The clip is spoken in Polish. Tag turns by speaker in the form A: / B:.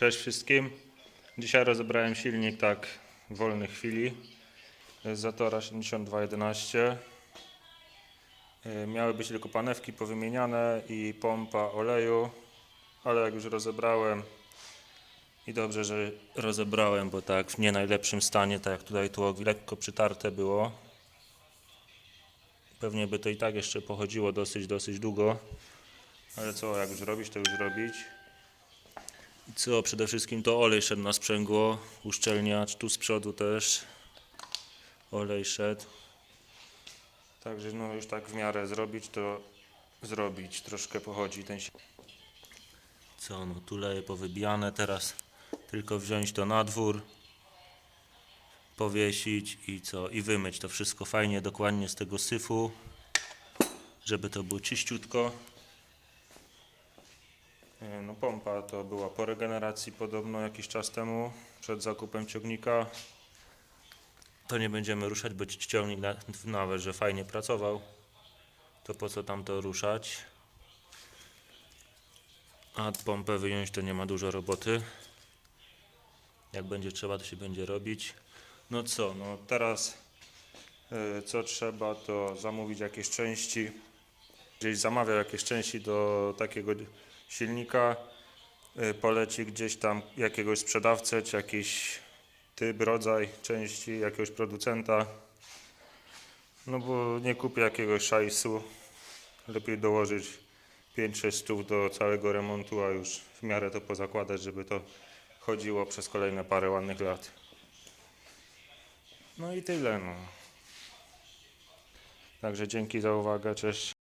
A: Cześć wszystkim. Dzisiaj rozebrałem silnik tak w wolnej chwili Zatora 7211. E, Miały być tylko panewki powymieniane i pompa oleju, ale jak już rozebrałem i dobrze, że rozebrałem, bo tak w nie najlepszym stanie, tak jak tutaj tło lekko przytarte było. Pewnie by to i tak jeszcze pochodziło dosyć, dosyć długo. Ale co, jak już robić, to już robić. I co, przede wszystkim to olej szedł na sprzęgło, uszczelniacz, tu z przodu też olej szedł. Także no już tak w miarę zrobić, to zrobić. Troszkę pochodzi ten si- Co, no tu leje powybijane, teraz tylko wziąć to na dwór, powiesić i co, i wymyć to wszystko fajnie, dokładnie z tego syfu, żeby to było czyściutko. E, No pompa to była po regeneracji podobno jakiś czas temu, przed zakupem ciągnika. To nie będziemy ruszać, bo ci- ciągnik na- nawet, że fajnie pracował. To po co tam to ruszać? A pompę wyjąć to nie ma dużo roboty. Jak będzie trzeba, to się będzie robić. No co, no teraz e, co trzeba, to zamówić jakieś części gdzieś zamawiał jakieś części do takiego silnika, y, poleci gdzieś tam jakiegoś sprzedawcę, czy jakiś typ, rodzaj części, jakiegoś producenta. No bo nie kupię jakiegoś szajsu. Lepiej dołożyć 5-6 stów do całego remontu, a już w miarę to pozakładać, żeby to chodziło przez kolejne parę ładnych lat. No i tyle. No. Także dzięki za uwagę, cześć.